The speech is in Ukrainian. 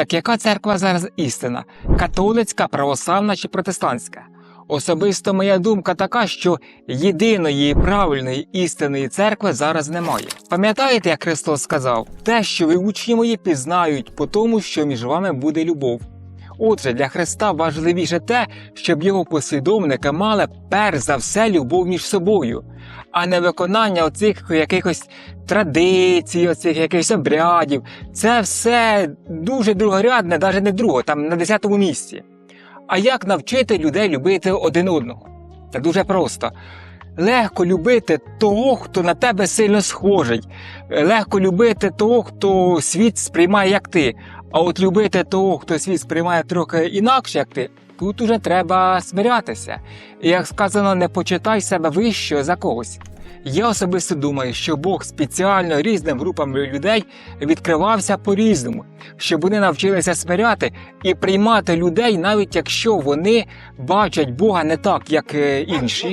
Так яка церква зараз істина? Католицька, православна чи протестантська? Особисто моя думка така, що єдиної правильної істинної церкви зараз немає. Пам'ятаєте, як Христос сказав, те, що ви учні мої пізнають по тому, що між вами буде любов. Отже, для Христа важливіше те, щоб його послідовники мали перш за все любов між собою, а не виконання оцих якихось традицій, оцих якихось обрядів. Це все дуже другорядне, навіть не друге, там на десятому місці. А як навчити людей любити один одного? Це дуже просто. Легко любити того, хто на тебе сильно схожий. Легко любити того, хто світ сприймає як ти. А от любити того, хто світ сприймає трохи інакше, як ти, тут уже треба смирятися. І як сказано, не почитай себе вищою за когось. Я особисто думаю, що Бог спеціально різним групам людей відкривався по-різному, щоб вони навчилися смиряти і приймати людей, навіть якщо вони бачать Бога не так, як е, інші.